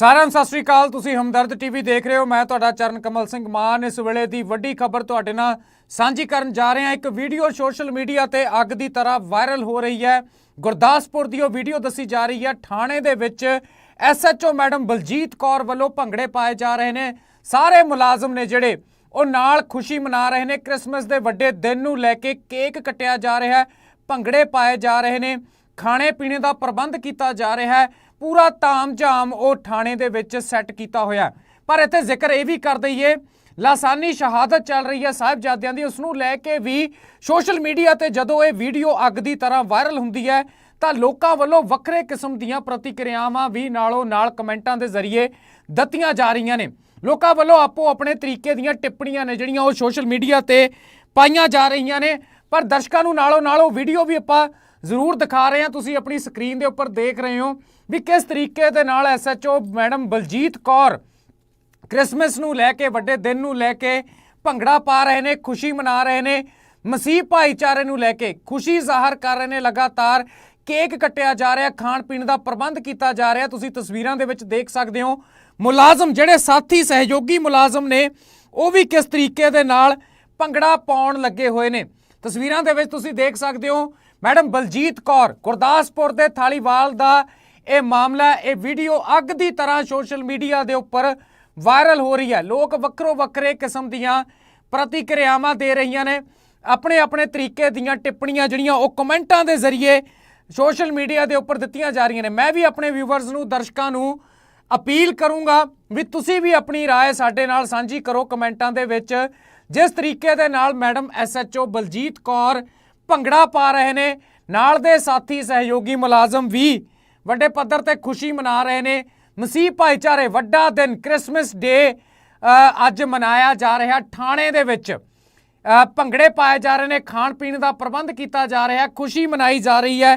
ਸਾਰਿਆਂ ਨੂੰ ਸਤਿ ਸ੍ਰੀ ਅਕਾਲ। ਤੁਸੀਂ ਹਮਦਰਦ ਟੀਵੀ ਦੇਖ ਰਹੇ ਹੋ। ਮੈਂ ਤੁਹਾਡਾ ਚਰਨ ਕਮਲ ਸਿੰਘ ਮਾਨ। ਇਸ ਵੇਲੇ ਦੀ ਵੱਡੀ ਖਬਰ ਤੁਹਾਡੇ ਨਾਲ ਸਾਂਝੀ ਕਰਨ ਜਾ ਰਹੇ। ਹਾਂ ਇੱਕ ਵੀਡੀਓ ਸੋਸ਼ਲ ਮੀਡੀਆ ਤੇ ਅੱਗ ਦੀ ਤਰ੍ਹਾਂ ਵਾਇਰਲ ਹੋ ਰਹੀ ਹੈ। ਗੁਰਦਾਸਪੁਰ ਦੀ ਉਹ ਵੀਡੀਓ ਦੱਸੀ ਜਾ ਰਹੀ ਹੈ। ਥਾਣੇ ਦੇ ਵਿੱਚ ਐਸਐਚਓ ਮੈਡਮ ਬਲਜੀਤ ਕੌਰ ਵੱਲੋਂ ਭੰਗੜੇ ਪਾਏ ਜਾ ਰਹੇ ਨੇ। ਸਾਰੇ ਮੁਲਾਜ਼ਮ ਨੇ ਜਿਹੜੇ ਉਹ ਨਾਲ ਖੁਸ਼ੀ ਮਨਾ ਰਹੇ ਨੇ। ਕ੍ਰਿਸਮਸ ਦੇ ਵੱਡੇ ਦਿਨ ਨੂੰ ਲੈ ਕੇ ਕੇਕ ਕੱਟਿਆ ਜਾ ਰਿਹਾ ਹੈ। ਭੰਗੜੇ ਪਾਏ ਜਾ ਰਹੇ ਨੇ। ਖਾਣੇ ਪੀਣੇ ਦਾ ਪ੍ਰਬੰਧ ਕੀਤਾ ਜਾ ਰਿਹਾ ਹੈ। ਪੂਰਾ ਤਾਮ-ਝਾਮ ਉਹ ਥਾਣੇ ਦੇ ਵਿੱਚ ਸੈੱਟ ਕੀਤਾ ਹੋਇਆ ਪਰ ਇੱਥੇ ਜ਼ਿਕਰ ਇਹ ਵੀ ਕਰ ਦਈਏ, ਲਾਸਾਨੀ ਸ਼ਹਾਦਤ ਚੱਲ ਰਹੀ ਹੈ ਸਾਹਿਬਜ਼ਾਦਿਆਂ ਦੀ। ਉਸ ਨੂੰ ਲੈ ਕੇ ਵੀ ਸੋਸ਼ਲ ਮੀਡੀਆ ਤੇ ਜਦੋਂ ਇਹ ਵੀਡੀਓ ਅੱਗ ਦੀ ਤਰ੍ਹਾਂ ਵਾਇਰਲ ਹੁੰਦੀ ਹੈ, ਤਾਂ ਲੋਕਾਂ ਵੱਲੋਂ ਵੱਖਰੇ ਕਿਸਮ ਦੀਆਂ ਪ੍ਰਤੀਕਿਰਿਆਵਾਂ ਵੀ ਨਾਲੋਂ ਨਾਲ ਕਮੈਂਟਾਂ ਦੇ ਜ਼ਰੀਏ ਦਿੱਤੀਆਂ ਜਾ ਰਹੀਆਂ ਨੇ। ਲੋਕਾਂ ਵੱਲੋਂ ਆਪੋ ਆਪਣੇ ਤਰੀਕੇ ਦੀਆਂ ਟਿੱਪਣੀਆਂ ਨੇ ਜਿਹੜੀਆਂ ਉਹ ਸੋਸ਼ਲ ਮੀਡੀਆ ਤੇ ਪਾਈਆਂ ਜਾ ਰਹੀਆਂ ਨੇ। ਪਰ ਦਰਸ਼ਕਾਂ ਨੂੰ ਨਾਲੋਂ ਨਾਲ ਉਹ ਵੀਡੀਓ ਵੀ ਆਪਾਂ ਜ਼ਰੂਰ ਦਿਖਾ ਰਹੇ ਹਾਂ। ਤੁਸੀਂ ਆਪਣੀ ਸਕਰੀਨ ਦੇ ਉੱਪਰ ਦੇਖ ਰਹੇ ਹੋ ਵੀ ਕਿਸ ਤਰੀਕੇ ਦੇ ਨਾਲ SHO madam Baljeet Kaur Christmas ਨੂੰ ਲੈ ਕੇ, ਵੱਡੇ ਦਿਨ ਨੂੰ ਲੈ ਕੇ ਭੰਗੜਾ ਪਾ ਰਹੇ ਨੇ, ਖੁਸ਼ੀ ਮਨਾ ਰਹੇ ਨੇ, ਮਸੀਹ ਭਾਈਚਾਰੇ ਨੂੰ ਲੈ ਕੇ ਖੁਸ਼ੀ ਜ਼ਾਹਰ ਕਰ ਰਹੇ ਨੇ, ਲਗਾਤਾਰ ਕੇਕ ਕੱਟਿਆ ਜਾ ਰਿਹਾ, ਖਾਣ ਪੀਣ ਦਾ ਪ੍ਰਬੰਧ ਕੀਤਾ ਜਾ ਰਿਹਾ। ਤੁਸੀਂ ਤਸਵੀਰਾਂ ਦੇ ਵਿੱਚ ਦੇਖ ਸਕਦੇ ਹੋ ਮੁਲਾਜ਼ਮ ਜਿਹੜੇ ਸਾਥੀ, ਸਹਿਯੋਗੀ ਮੁਲਾਜ਼ਮ ਨੇ, ਉਹ ਵੀ ਕਿਸ ਤਰੀਕੇ ਦੇ ਨਾਲ ਭੰਗੜਾ ਪਾਉਣ ਲੱਗੇ ਹੋਏ ਨੇ। ਤਸਵੀਰਾਂ ਦੇ ਵਿੱਚ ਤੁਸੀਂ ਦੇਖ ਸਕਦੇ ਹੋ ਮੈਡਮ ਬਲਜੀਤ ਕੌਰ ਗੁਰਦਾਸਪੁਰ ਦੇ ਥਾਲੀਵਾਲ ਦਾ ਇਹ ਮਾਮਲਾ ਇਹ ਵੀਡੀਓ ਅੱਗ ਦੀ ਤਰ੍ਹਾਂ ਸੋਸ਼ਲ ਮੀਡੀਆ ਦੇ ਉੱਪਰ ਵਾਇਰਲ ਹੋ ਰਹੀ ਹੈ ਲੋਕ ਵੱਖਰੋ ਵੱਖਰੇ ਕਿਸਮ ਦੀਆਂ ਪ੍ਰਤੀਕਿਰਿਆਵਾਂ ਦੇ ਰਹੀਆਂ ਨੇ ਆਪਣੇ ਆਪਣੇ ਤਰੀਕੇ ਦੀਆਂ ਟਿੱਪਣੀਆਂ ਜਿਹੜੀਆਂ ਉਹ ਕਮੈਂਟਾਂ ਦੇ ਜ਼ਰੀਏ ਸੋਸ਼ਲ ਮੀਡੀਆ ਦੇ ਉੱਪਰ ਦਿੱਤੀਆਂ ਜਾ ਰਹੀਆਂ ਨੇ ਮੈਂ ਵੀ ਆਪਣੇ ਵਿਊਵਰਸ ਨੂੰ ਦਰਸ਼ਕਾਂ ਨੂੰ ਅਪੀਲ ਕਰੂੰਗਾ ਵੀ ਤੁਸੀਂ ਵੀ ਆਪਣੀ رائے ਸਾਡੇ ਨਾਲ ਸਾਂਝੀ ਕਰੋ ਕਮੈਂਟਾਂ ਦੇ ਵਿੱਚ ਜਿਸ ਤਰੀਕੇ ਦੇ ਨਾਲ ਮੈਡਮ ਐਸਐਚਓ ਬਲਜੀਤ ਕੌਰ ਭੰਗੜਾ ਪਾ ਰਹੇ ਨੇ। ਨਾਲ ਦੇ ਸਾਥੀ ਸਹਿਯੋਗੀ ਮੁਲਾਜ਼ਮ ਵੀ ਵੱਡੇ ਪੱਧਰ ਤੇ ਖੁਸ਼ੀ ਮਨਾ ਰਹੇ ਨੇ। ਮਸੀਹ ਭਾਈਚਾਰੇ ਵੱਡਾ ਦਿਨ ਕ੍ਰਿਸਮਸ ਡੇ ਅੱਜ ਮਨਾਇਆ ਜਾ ਰਿਹਾ ਥਾਣੇ ਦੇ ਵਿੱਚ। ਭੰਗੜੇ ਪਾਏ ਜਾ ਰਹੇ ਨੇ, ਖਾਣ ਪੀਣ ਦਾ ਪ੍ਰਬੰਧ ਕੀਤਾ ਜਾ ਰਿਹਾ, ਖੁਸ਼ੀ ਮਨਾਈ ਜਾ ਰਹੀ ਹੈ,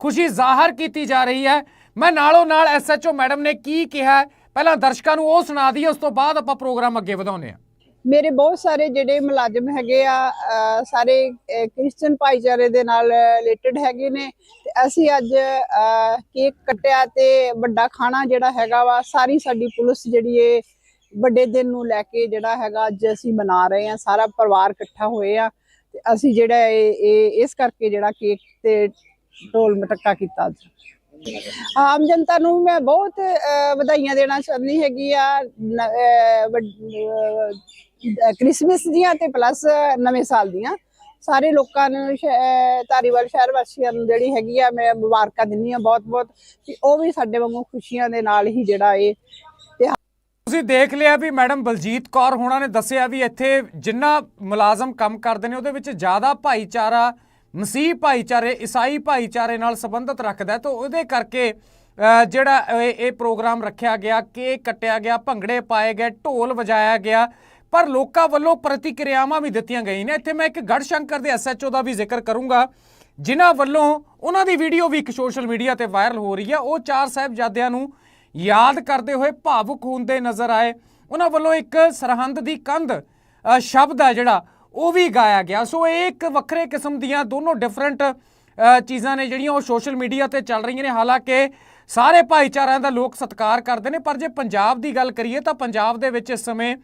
ਖੁਸ਼ੀ ਜ਼ਾਹਰ ਕੀਤੀ ਜਾ ਰਹੀ ਹੈ। ਮੈਂ ਨਾਲੋਂ ਨਾਲ ਐਸਐਚਓ ਮੈਡਮ ਨੇ ਕੀ ਕਿਹਾ? ਪਹਿਲਾਂ ਦਰਸ਼ਕਾਂ ਨੂੰ ਉਹ ਸੁਣਾ ਦਈਏ, ਉਸ ਤੋਂ ਬਾਅਦ ਆਪਾਂ ਪ੍ਰੋਗਰਾਮ ਅੱਗੇ ਵਧਾਉਂਦੇ ਹਾਂ। ਮੇਰੇ ਬਹੁਤ ਸਾਰੇ ਜਿਹੜੇ ਮੁਲਾਜ਼ਮ ਹੈਗੇ ਆ ਸਾਰੇ ਅਹ ਕ੍ਰਿਸਚੀਅਨ ਭਾਈਚਾਰੇ ਦੇ ਨਾਲ ਰਿਲੇਟਡ ਹੈਗੇ ਨੇ ਤੇ ਅਸੀਂ ਅੱਜ ਕੇਕ ਕੱਟਿਆ ਤੇ ਵੱਡਾ ਖਾਣਾ ਜਿਹੜਾ ਹੈਗਾ ਵਾ, ਸਾਰੀ ਸਾਡੀ ਪੁਲਿਸ ਜਿਹੜੀ ਏ, ਵੱਡੇ ਦਿਨ ਨੂੰ ਲੈ ਕੇ ਜਿਹੜਾ ਹੈਗਾ ਅੱਜ ਅਸੀਂ ਮਨਾ ਰਹੇ ਆ, ਸਾਰਾ ਪਰਿਵਾਰ ਇਕੱਠਾ ਹੋਏ ਆ ਤੇ ਅਸੀਂ ਜਿਹੜਾ ਇਹ ਇਹ ਇਸ ਕਰਕੇ ਜਿਹੜਾ ਕੇਕ ਤੇ ਢੋਲ ਮਟੱਕਾ ਕੀਤਾ ਅੱਜ। ਆਮ ਜਨਤਾ ਨੂੰ ਮੈਂ ਬਹੁਤ ਵਧਾਈਆਂ ਦੇਣਾ ਚਾਹੁੰਦੀ ਹੈਗੀ ਆ ਕ੍ਰਿਸਮਸ ਦੀਆਂ ਤੇ ਪਲੱਸ ਨਵੇਂ ਸਾਲ ਦੀਆਂ। ਸਾਰੇ ਲੋਕਾਂ ਨੂੰ ਧਾਰੀਵਾਲ ਸ਼ਹਿਰ ਵਾਸੀਆਂ ਨੂੰ ਜਿਹੜੀ ਹੈਗੀ ਆ ਮੈਂ ਮੁਬਾਰਕਾਂ ਦਿੰਦੀ ਆ ਬਹੁਤ ਬਹੁਤ ਕਿ ਉਹ ਵੀ ਸਾਡੇ ਵਾਂਗੂ ਖੁਸ਼ੀਆਂ ਦੇ ਨਾਲ ਹੀ ਜਿਹੜਾ ਇਹ ਤੁਸੀਂ ਦੇਖ ਲਿਆ ਵੀ ਮੈਡਮ ਬਲਜੀਤ ਕੌਰ ਹੋਣਾ ਨੇ ਦੱਸਿਆ ਵੀ ਇੱਥੇ ਜਿੰਨਾ ਮੁਲਾਜ਼ਮ ਕੰਮ ਕਰਦੇ ਨੇ ਉਹਦੇ ਵਿੱਚ ਜ਼ਿਆਦਾ ਭਾਈਚਾਰਾ ਮਸੀਹ ਭਾਈਚਾਰੇ ਈਸਾਈ ਭਾਈਚਾਰੇ ਨਾਲ ਸੰਬੰਧਿਤ ਰੱਖਦਾ ਹੈ। ਤਾਂ ਉਹਦੇ ਕਰਕੇ ਅ, ਜਿਹੜਾ ਇਹ ਪ੍ਰੋਗਰਾਮ ਰੱਖਿਆ ਗਿਆ ਕੇਕ ਕੱਟਿਆ ਗਿਆ ਭੰਗੜੇ ਪਾਏ ਗਏ ਢੋਲ ਵਜਾਇਆ ਗਿਆ। ਪਰ ਲੋਕਾਂ ਵੱਲੋਂ ਪ੍ਰਤੀਕਿਰਿਆਵਾਂ ਵੀ ਦਿੱਤੀਆਂ ਗਈਆਂ ਨੇ। ਇੱਥੇ ਮੈਂ ਇੱਕ ਗੜਸ਼ੰਕਰ ਦੇ ਐਸਐਚਓ ਦਾ ਵੀ ਜ਼ਿਕਰ ਕਰੂੰਗਾ, ਜਿਨ੍ਹਾਂ ਵੱਲੋਂ ਉਹਨਾਂ ਦੀ ਵੀਡੀਓ ਵੀ ਇੱਕ ਸੋਸ਼ਲ ਮੀਡੀਆ ਤੇ ਵਾਇਰਲ ਹੋ ਰਹੀ ਹੈ। ਉਹ ਚਾਰ ਸਾਹਿਬਜ਼ਾਦਿਆਂ ਨੂੰ ਯਾਦ ਕਰਦੇ ਹੋਏ ਭਾਵੁਕ ਹੁੰਦੇ ਨਜ਼ਰ ਆਏ। ਉਹਨਾਂ ਵੱਲੋਂ ਇੱਕ ਸਰਹੰਦ ਦੀ ਕੰਧ ਸ਼ਬਦ ਹੈ ਜਿਹੜਾ, ਉਹ ਵੀ ਗਾਇਆ ਗਿਆ। ਸੋ ਇਹ ਇੱਕ ਵੱਖਰੇ ਕਿਸਮ ਦੀਆਂ ਦੋਨੋਂ ਡਿਫਰੈਂਟ ਚੀਜ਼ਾਂ ਨੇ ਜਿਹੜੀਆਂ ਉਹ ਸੋਸ਼ਲ ਮੀਡੀਆ ਤੇ ਚੱਲ ਰਹੀਆਂ ਨੇ। ਹਾਲਾਂਕਿ ਸਾਰੇ ਭਾਈਚਾਰਿਆਂ ਦਾ ਲੋਕ ਸਤਿਕਾਰ ਕਰਦੇ ਨੇ, ਪਰ ਜੇ ਪੰਜਾਬ ਦੀ ਗੱਲ ਕਰੀਏ ਤਾਂ ਪੰਜਾਬ ਦੇ ਵਿੱਚ ਇਸ ਸਮੇਂ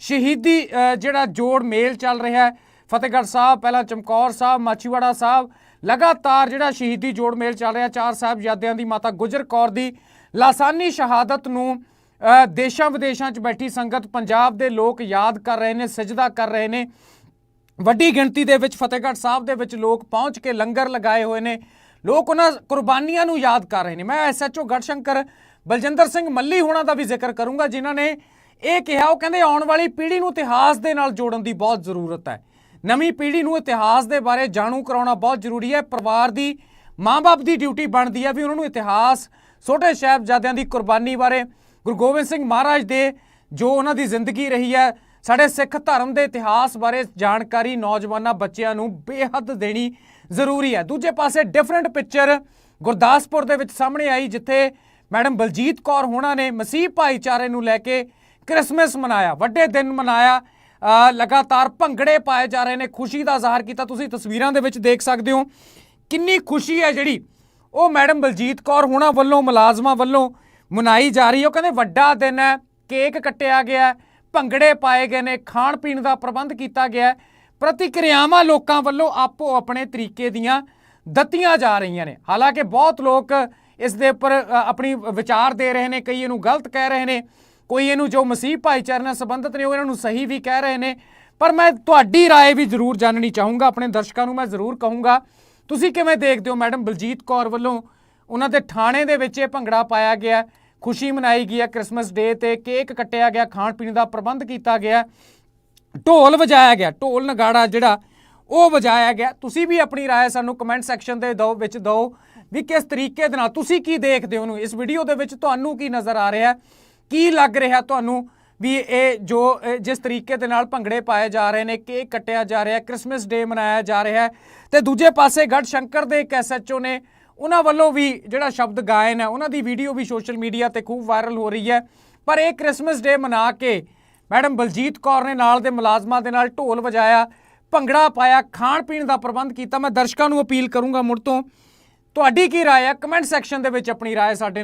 ਸ਼ਹੀਦੀ ਜਿਹੜਾ ਜੋੜ ਮੇਲ ਚੱਲ ਰਿਹਾ ਹੈ। ਫਤਿਹਗੜ੍ਹ ਸਾਹਿਬ, ਪਹਿਲਾਂ ਚਮਕੌਰ ਸਾਹਿਬ ਮਾਚੀਵਾੜਾ ਸਾਹਿਬ, ਲਗਾਤਾਰ ਜਿਹੜਾ ਸ਼ਹੀਦੀ ਜੋੜ ਮੇਲ ਚੱਲ ਰਿਹਾ, ਚਾਰ ਸਾਹਿਬਜ਼ਾਦਿਆਂ ਦੀ ਮਾਤਾ ਗੁਜਰ ਕੌਰ ਦੀ। ਲਾਸਾਨੀ ਸ਼ਹਾਦਤ ਨੂੰ ਦੇਸ਼ਾਂ ਵਿਦੇਸ਼ਾਂ 'ਚ ਬੈਠੀ ਸੰਗਤ, ਪੰਜਾਬ ਦੇ ਲੋਕ ਯਾਦ ਕਰ ਰਹੇ ਨੇ, ਸਜਦਾ ਕਰ ਰਹੇ ਨੇ। ਵੱਡੀ ਗਿਣਤੀ ਦੇ ਵਿੱਚ ਫਤਿਹਗੜ੍ਹ ਸਾਹਿਬ ਦੇ ਵਿੱਚ ਲੋਕ ਪਹੁੰਚ ਕੇ ਲੰਗਰ ਲਗਾਏ ਹੋਏ ਨੇ। ਲੋਕ ਉਹਨਾਂ ਕੁਰਬਾਨੀਆਂ ਨੂੰ ਯਾਦ ਕਰ ਰਹੇ ਨੇ। ਮੈਂ ਐਸਐਚਓ ਗੜਸ਼ੰਕਰ ਬਲਜਿੰਦਰ ਸਿੰਘ ਮੱਲੀ ਹੋਣਾ ਦਾ ਵੀ ਜ਼ਿਕਰ ਕਰੂੰਗਾ, ਜਿਨ੍ਹਾਂ ਨੇ ਇਹ ਕਿਹਾ, ਉਹ ਕਹਿੰਦੇ ਆਉਣ ਵਾਲੀ ਪੀੜ੍ਹੀ ਨੂੰ ਇਤਿਹਾਸ ਦੇ ਨਾਲ ਜੋੜਨ ਦੀ ਬਹੁਤ ਜ਼ਰੂਰਤ ਹੈ। ਨਵੀਂ ਪੀੜ੍ਹੀ ਨੂੰ ਇਤਿਹਾਸ ਦੇ ਬਾਰੇ ਜਾਣੂ ਕਰਾਉਣਾ ਬਹੁਤ ਜ਼ਰੂਰੀ ਹੈ। ਪਰਿਵਾਰ ਦੀ, ਮਾਂ-ਬਾਪ ਦੀ ਡਿਊਟੀ ਬਣਦੀ ਹੈ ਵੀ ਉਹਨਾਂ ਨੂੰ ਇਤਿਹਾਸ, ਛੋਟੇ ਸਾਹਿਬਜ਼ਾਦਿਆਂ ਦੀ ਕੁਰਬਾਨੀ ਬਾਰੇ, ਗੁਰੂ ਗੋਬਿੰਦ ਸਿੰਘ ਮਹਾਰਾਜ ਦੇ ਜੋ ਉਹਨਾਂ ਦੀ ਜ਼ਿੰਦਗੀ ਰਹੀ ਹੈ, ਸਾਡੇ ਸਿੱਖ ਧਰਮ ਦੇ ਇਤਿਹਾਸ ਬਾਰੇ ਜਾਣਕਾਰੀ ਨੌਜਵਾਨਾਂ ਬੱਚਿਆਂ ਨੂੰ ਬੇਹੱਦ ਦੇਣੀ ਜ਼ਰੂਰੀ ਹੈ। ਦੂਜੇ ਪਾਸੇ ਡਿਫਰੈਂਟ ਪਿਕਚਰ ਗੁਰਦਾਸਪੁਰ ਦੇ ਵਿੱਚ ਸਾਹਮਣੇ ਆਈ, ਜਿੱਥੇ ਮੈਡਮ ਬਲਜੀਤ ਕੌਰ ਹੋਣਾ ਨੇ ਮਸੀਹ ਭਾਈਚਾਰੇ ਨੂੰ ਲੈ ਕੇ ਕ੍ਰਿਸਮਸ ਮਨਾਇਆ, ਵੱਡੇ ਦਿਨ ਮਨਾਇਆ ਲਗਾਤਾਰ ਭੰਗੜੇ ਪਾਏ ਜਾ ਰਹੇ ਨੇ, ਖੁਸ਼ੀ ਦਾ ਜ਼ਾਹਰ ਕੀਤਾ। ਤੁਸੀਂ ਤਸਵੀਰਾਂ ਦੇ ਵਿੱਚ ਦੇਖ ਸਕਦੇ ਹੋ ਕਿੰਨੀ ਖੁਸ਼ੀ ਹੈ ਜਿਹੜੀ ਉਹ ਮੈਡਮ ਬਲਜੀਤ ਕੌਰ ਹੋਣਾ ਵੱਲੋਂ, ਮੁਲਾਜ਼ਮਾਂ ਵੱਲੋਂ ਮਨਾਈ ਜਾ ਰਹੀ ਹੈ। ਉਹ ਕਹਿੰਦੇ ਵੱਡਾ ਦਿਨ ਹੈ, ਕੇਕ ਕੱਟਿਆ ਗਿਆ, ਭੰਗੜੇ ਪਾਏ ਗਏ ਨੇ, ਖਾਣ ਪੀਣ ਦਾ ਪ੍ਰਬੰਧ ਕੀਤਾ ਗਿਆ ਪ੍ਰਤੀਕਿਰਿਆਵਾਂ ਲੋਕਾਂ ਵੱਲੋਂ ਆਪੋ ਆਪਣੇ ਤਰੀਕੇ ਦੀਆਂ ਦਿੱਤੀਆਂ ਜਾ ਰਹੀਆਂ ਨੇ। ਹਾਲਾਂਕਿ ਬਹੁਤ ਲੋਕ ਇਸ ਦੇ ਉੱਪਰ ਆਪਣੀ ਵਿਚਾਰ ਦੇ ਰਹੇ ਨੇ, ਕਈ ਇਹਨੂੰ ਗਲਤ ਕਹਿ ਰਹੇ ਨੇ। ਕੋਈ ਇਹਨੂੰ ਜੋ ਮਸੀਹ ਭਾਈਚਾਰੇ ਨਾਲ ਸੰਬੰਧਿਤ ਨੇ ਉਹ ਇਹਨਾਂ ਨੂੰ ਸਹੀ ਵੀ ਕਹਿ ਰਹੇ ਨੇ ਪਰ ਮੈਂ ਤੁਹਾਡੀ رائے ਵੀ ਜ਼ਰੂਰ ਜਾਣਨੀ ਚਾਹੂੰਗਾ ਆਪਣੇ ਦਰਸ਼ਕਾਂ ਨੂੰ ਮੈਂ ਜ਼ਰੂਰ ਕਹੂੰਗਾ ਤੁਸੀਂ ਕਿਵੇਂ ਦੇਖਦੇ ਹੋ ਮੈਡਮ ਬਲਜੀਤ ਕੌਰ ਵੱਲੋਂ ਉਹਨਾਂ ਦੇ ਥਾਣੇ ਦੇ ਵਿੱਚ ਇਹ ਭੰਗੜਾ ਪਾਇਆ ਗਿਆ ਖੁਸ਼ੀ ਮਨਾਈ ਗਈ ਹੈ ਕ੍ਰਿਸਮਸ ਡੇ ਤੇ ਕੇਕ ਕੱਟਿਆ ਗਿਆ ਖਾਣ ਪੀਣ ਦਾ ਪ੍ਰਬੰਧ ਕੀਤਾ ਗਿਆ ਢੋਲ ਵਜਾਇਆ ਗਿਆ ਢੋਲ ਨਗਾੜਾ ਜਿਹੜਾ ਉਹ ਵਜਾਇਆ ਗਿਆ ਤੁਸੀਂ ਵੀ ਆਪਣੀ رائے ਸਾਨੂੰ ਕਮੈਂਟ ਸੈਕਸ਼ਨ ਦੇ ਦਿਓ ਵਿੱਚ ਦਿਓ ਵੀ ਕਿਸ ਤਰੀਕੇ ਦੇ ਨਾਲ ਤੁਸੀਂ ਕੀ ਦੇਖਦੇ ਹੋ ਨੂੰ ਇਸ ਵੀਡੀਓ ਦੇ ਵਿੱਚ ਤੁਹਾਨੂੰ ਕੀ ਨਜ਼ਰ ਆ ਰਿਹਾ ਕੀ ਲੱਗ ਰਿਹਾ ਤੁਹਾਨੂੰ ਵੀ ਇਹ ਜੋ ਇਹ ਜਿਸ ਤਰੀਕੇ ਦੇ ਨਾਲ ਭੰਗੜੇ ਪਾਏ ਜਾ ਰਹੇ ਨੇ ਕੇਕ ਕੱਟਿਆ ਜਾ ਰਿਹਾ ਕ੍ਰਿਸਮਸ ਡੇ ਮਨਾਇਆ ਜਾ ਰਿਹਾ ਹੈ ਤੇ ਦੂਜੇ ਪਾਸੇ ਗੜ ਸ਼ੰਕਰ ਦੇ ਇੱਕ ਐਸਐਚਓ ਨੇ ਉਹਨਾਂ ਵੱਲੋਂ ਵੀ ਜਿਹੜਾ ਸ਼ਬਦ ਗਾਇਨ ਹੈ ਉਹਨਾਂ ਦੀ ਵੀਡੀਓ ਵੀ ਸੋਸ਼ਲ ਮੀਡੀਆ ਤੇ ਖੂਬ ਵਾਇਰਲ ਹੋ ਰਹੀ ਹੈ ਪਰ ਇਹ ਕ੍ਰਿਸਮਸ ਡੇ ਮਨਾ ਕੇ ਮੈਡਮ ਬਲਜੀਤ ਕੌਰ ਨੇ ਨਾਲ ਦੇ ਮੁਲਾਜ਼ਮਾਂ ਦੇ ਨਾਲ ਢੋਲ ਵਜਾਇਆ ਭੰਗੜਾ ਪਾਇਆ ਖਾਣ ਪੀਣ ਦਾ ਪ੍ਰਬੰਧ ਕੀਤਾ ਮੈਂ ਦਰਸ਼ਕਾਂ ਨੂੰ ਅਪੀਲ ਕਰੂੰਗਾ ਮੁੜ ਤੋਂ ਤੁਹਾਡੀ ਕੀ رائے ਹੈ ਕਮੈਂਟ ਸੈਕਸ਼ਨ ਦੇ ਵਿੱਚ ਆਪਣੀ رائے ਸਾਡੇ ਨਾਲ